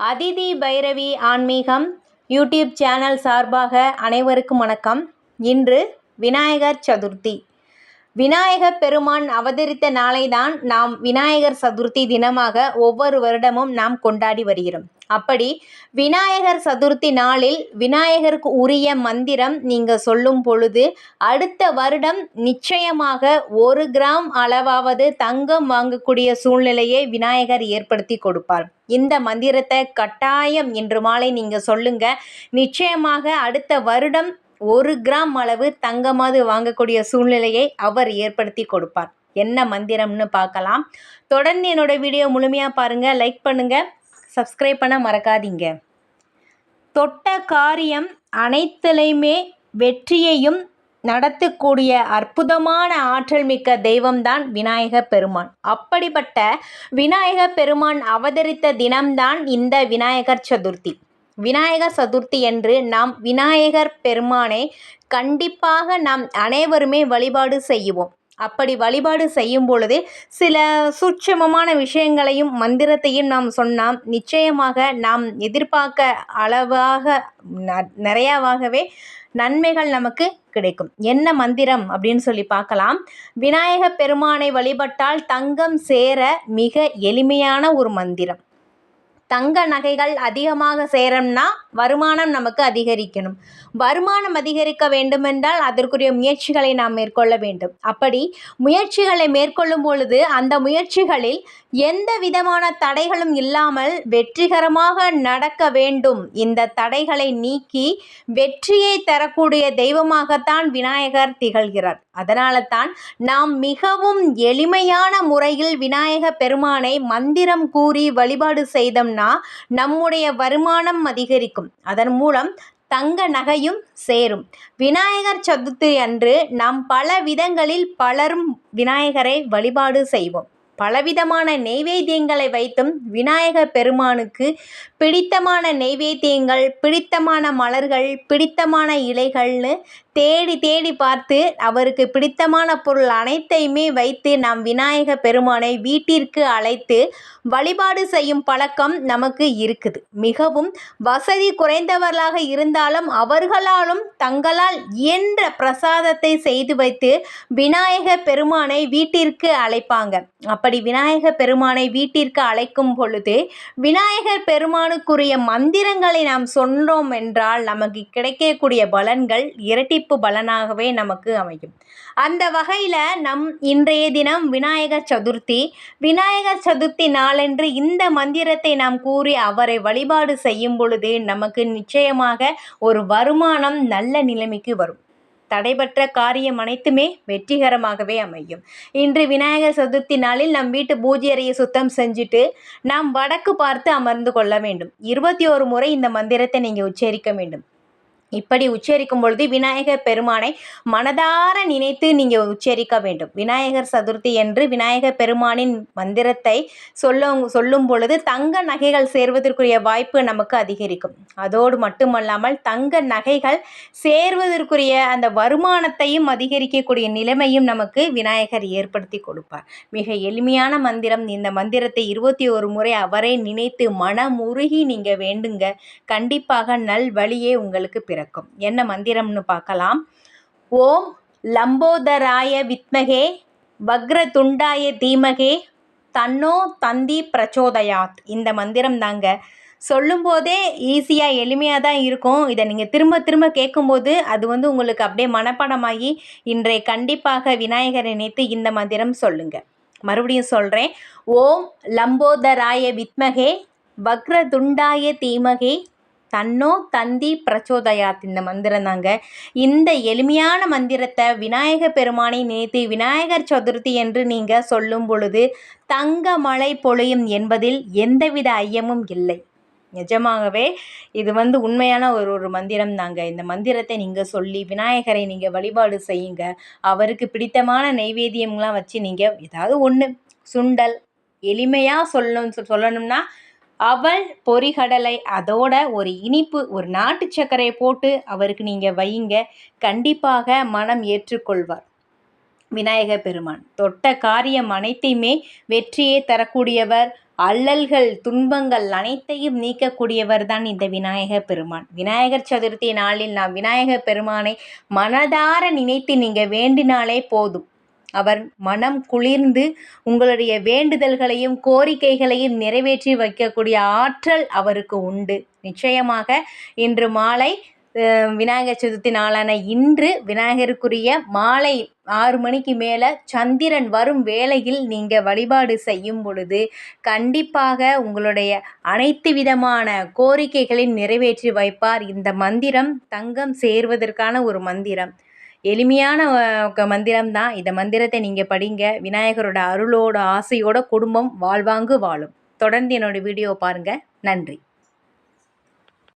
அதிதி பைரவி ஆன்மீகம் YouTube channel சார்பாக அனைவருக்கும் வணக்கம். இன்று விநாயகர் சதுர்த்தி. விநாயகர் பெருமான் அவதரித்த நாளை தான் நாம் விநாயகர் சதுர்த்தி தினமாக ஒவ்வொரு வருடமும் நாம் கொண்டாடி வருகிறோம். அப்படி விநாயகர் சதுர்த்தி நாளில் விநாயகருக்கு உரிய மந்திரம் நீங்கள் சொல்லும் பொழுது அடுத்த வருடம் நிச்சயமாக ஒரு கிராம் அளவாவது தங்கம் வாங்கக்கூடிய சூழ்நிலையை விநாயகர் ஏற்படுத்தி கொடுப்பார். இந்த மந்திரத்தை கட்டாயம் இன்று மாலை நீங்கள் சொல்லுங்க. நிச்சயமாக அடுத்த வருடம் ஒரு கிராம் அளவு தங்கமாவது வாங்கக்கூடிய சூழ்நிலையை அவர் ஏற்படுத்தி கொடுப்பார். என்ன மந்திரம்னு பார்க்கலாம். தொடர்ந்து என்னோட வீடியோ முழுமையாக பாருங்கள் லைக் பண்ணுங்கள் சப்ஸ்கிரைப் பண்ண மறக்காதீங்க. தொட்ட காரியம் அனைத்துலையுமே வெற்றியையும் நடத்தக்கூடிய அற்புதமான ஆற்றல் மிக்க தெய்வம்தான் விநாயக பெருமான். அப்படிப்பட்ட விநாயக பெருமான் அவதரித்த தினம்தான் இந்த விநாயகர் சதுர்த்தி. விநாயகர் சதுர்த்தி என்று நாம் விநாயகர் பெருமானை கண்டிப்பாக நாம் அனைவருமே வழிபாடு செய்வோம். அப்படி வழிபாடு செய்யும் பொழுது சில சூட்சமமான விஷயங்களையும் மந்திரத்தையும் நாம் சொன்னால் நிச்சயமாக நாம் எதிர்பார்க்க அளவாக நிறையாவாகவே நன்மைகள் நமக்கு கிடைக்கும். என்ன மந்திரம் அப்படின்னு சொல்லி பார்க்கலாம். விநாயக பெருமானை வழிபட்டால் தங்கம் சேர மிக எளிமையான ஒரு மந்திரம். தங்க நகைகள் அதிகமாக சேரம்னா வருமானம் நமக்கு அதிகரிக்கணும். வருமானம் அதிகரிக்க வேண்டுமென்றால் அதற்குரிய முயற்சிகளை நாம் மேற்கொள்ள வேண்டும். அப்படி முயற்சிகளை மேற்கொள்ளும் பொழுது அந்த முயற்சிகளில் எந்த விதமான தடைகளும் இல்லாமல் வெற்றிகரமாக நடக்க வேண்டும். இந்த தடைகளை நீக்கி வெற்றியை தரக்கூடிய தெய்வமாகத்தான் விநாயகர் திகழ்கிறார். அதனால தான் நாம் மிகவும் எளிமையான முறையில் விநாயக பெருமானை மந்திரம் கூறி வழிபாடு செய்தோம்னா நம்முடைய வருமானம் அதிகரிக்கும். அதன் மூலம் தங்க நகையும் சேரும். விநாயகர் சதுர்த்தி அன்று நாம் பல விதங்களில் பலரும் விநாயகரை வழிபாடு செய்வோம். பலவிதமான நெய்வேத்தியங்களை வைத்தும் விநாயகர் பெருமானுக்கு பிடித்தமான நெய்வேத்தியங்கள் பிடித்தமான மலர்கள் பிடித்தமான இலைகள்னு தேடி தேடி பார்த்து அவருக்கு பிடித்தமான பொருள் அனைத்தையுமே வைத்து நாம் விநாயக பெருமானை வீட்டிற்கு அழைத்து வழிபாடு செய்யும் பழக்கம் நமக்கு இருக்குது. மிகவும் வசதி குறைந்தவர்களாக இருந்தாலும் அவர்களாலும் தங்களால் இயன்ற பிரசாதத்தை செய்து வைத்து விநாயக பெருமானை வீட்டிற்கு அழைப்பாங்க. அப்படி விநாயக பெருமானை வீட்டிற்கு அழைக்கும் பொழுது விநாயகர் பெருமானுக்குரிய மந்திரங்களை நாம் சொன்னோம் என்றால் நமக்கு கிடைக்கக்கூடிய பலன்கள் இரட்டிப்பு பலனாகவே நமக்கு அமையும். அந்த வகையில் நம் இன்றைய தினம் விநாயகர் சதுர்த்தி விநாயகர் சதுர்த்தி நாளன்று இந்த மந்திரத்தை நாம் கூறி அவரை வழிபாடு செய்யும் பொழுது நமக்கு நிச்சயமாக ஒரு வருமானம் நல்ல நிலைமைக்கு வரும். தடைபற்ற காரியம் அனைத்துமே வெற்றிகரமாகவே அமையும். இன்று விநாயகர் சதுர்த்தி நாளில் நம் வீட்டு பூஜை அறையை சுத்தம் செஞ்சுட்டு நாம் வடக்கு பார்த்து அமர்ந்து கொள்ள வேண்டும். இருபத்தி ஒரு முறை இந்த மந்திரத்தை நீங்கள் உச்சரிக்க வேண்டும். இப்படி உச்சரிக்கும் பொழுது விநாயகர் பெருமானை மனதார நினைத்து நீங்கள் உச்சரிக்க வேண்டும். விநாயகர் சதுர்த்தி என்று விநாயகர் பெருமானின் மந்திரத்தை சொல்ல சொல்லும் பொழுது தங்க நகைகள் சேர்வதற்குரிய வாய்ப்பு நமக்கு அதிகரிக்கும். அதோடு மட்டுமல்லாமல் தங்க நகைகள் சேர்வதற்குரிய அந்த வருமானத்தையும் அதிகரிக்கக்கூடிய நிலைமையும் நமக்கு விநாயகர் ஏற்படுத்தி கொடுப்பார். மிக எளிமையான மந்திரம். இந்த மந்திரத்தை இருபத்தி ஒரு முறை அவரை நினைத்து மனமுருகி நீங்கள் வேண்டுங்க. கண்டிப்பாக நல் வழியே உங்களுக்கு பிற பிறக்கும் என்ன மந்திரம்னு பார்க்கலாம். ஓம் லம்போதராய வித்மகே வக்ரதுண்டாய தீமகே தன்னோ தந்தி பிரச்சோதயாத். இந்த மந்திரம் தாங்க. சொல்லும்போதே ஈஸியாக எளிமையாக தான் இருக்கும். இதை நீங்கள் திரும்ப திரும்ப கேட்கும்போது அது வந்து உங்களுக்கு அப்படியே மனப்பாடமாகி இன்றைய கண்டிப்பாக விநாயகர் நினைத்து இந்த மந்திரம் சொல்லுங்கள் மறுபடியும் சொல்கிறேன் ஓம் லம்போதராய வித்மகே வக்ரதுண்டாய தீமகே தன்னோ தந்தி பிரச்சோதயாத் இந்த மந்திரம் தாங்க. இந்த எளிமையான மந்திரத்தை விநாயக பெருமானை நினைத்து விநாயகர் சதுர்த்தி என்று நீங்கள் சொல்லும் பொழுது தங்க மழை பொழியும் என்பதில் எந்தவித ஐயமும் இல்லை. நிஜமாகவே இது வந்து உண்மையான ஒரு ஒரு மந்திரம் தாங்க. இந்த மந்திரத்தை நீங்கள் சொல்லி விநாயகரை நீங்கள் வழிபாடு செய்யுங்க. அவருக்கு பிடித்தமான நெய்வேத்தியம்லாம் வச்சு நீங்கள் ஏதாவது ஒன்று சுண்டல் எளிமையாக சொல்லணும் சொல்லணும்னா அவல் பொறிகடலை அதோட ஒரு இனிப்பு ஒரு நாட்டு சர்க்கரையை போட்டு அவருக்கு நீங்கள் வையுங்க. கண்டிப்பாக மனம் ஏற்றுக்கொள்வார். விநாயக பெருமான் தொட்ட காரியம் அனைத்தையுமே வெற்றியே தரக்கூடியவர். அல்லல்கள் துன்பங்கள் அனைத்தையும் நீக்கக்கூடியவர் தான் இந்த விநாயகர் பெருமான். விநாயகர் சதுர்த்தி நாளில் நாம் விநாயகர் பெருமானை மனதார நினைத்து நீங்கள் வேண்டினாலே போதும். அவர் மனம் குளிர்ந்து உங்களுடைய வேண்டுதல்களையும் கோரிக்கைகளையும் நிறைவேற்றி வைக்கக்கூடிய ஆற்றல் அவருக்கு உண்டு. நிச்சயமாக இன்று மாலை விநாயகர் சதுர்த்தி நாளான இன்று விநாயகருக்குரிய மாலை ஆறு மணிக்கு மேலே சந்திரன் வரும் வேளையில் நீங்கள் வழிபாடு செய்யும் பொழுது கண்டிப்பாக உங்களுடைய அனைத்து விதமான கோரிக்கைகளின் நிறைவேற்றி வைப்பார். இந்த மந்திரம் தங்கம் சேர்வதற்கான ஒரு மந்திரம். எளிமையான மந்திரம் தான் இந்த மந்திரத்தை நீங்கள் படிங்க. விநாயகரோட அருளோட ஆசையோட குடும்பம் வாழ்வாங்கு வாழும். தொடர்ந்து என்னோடய வீடியோ பாருங்கள் நன்றி.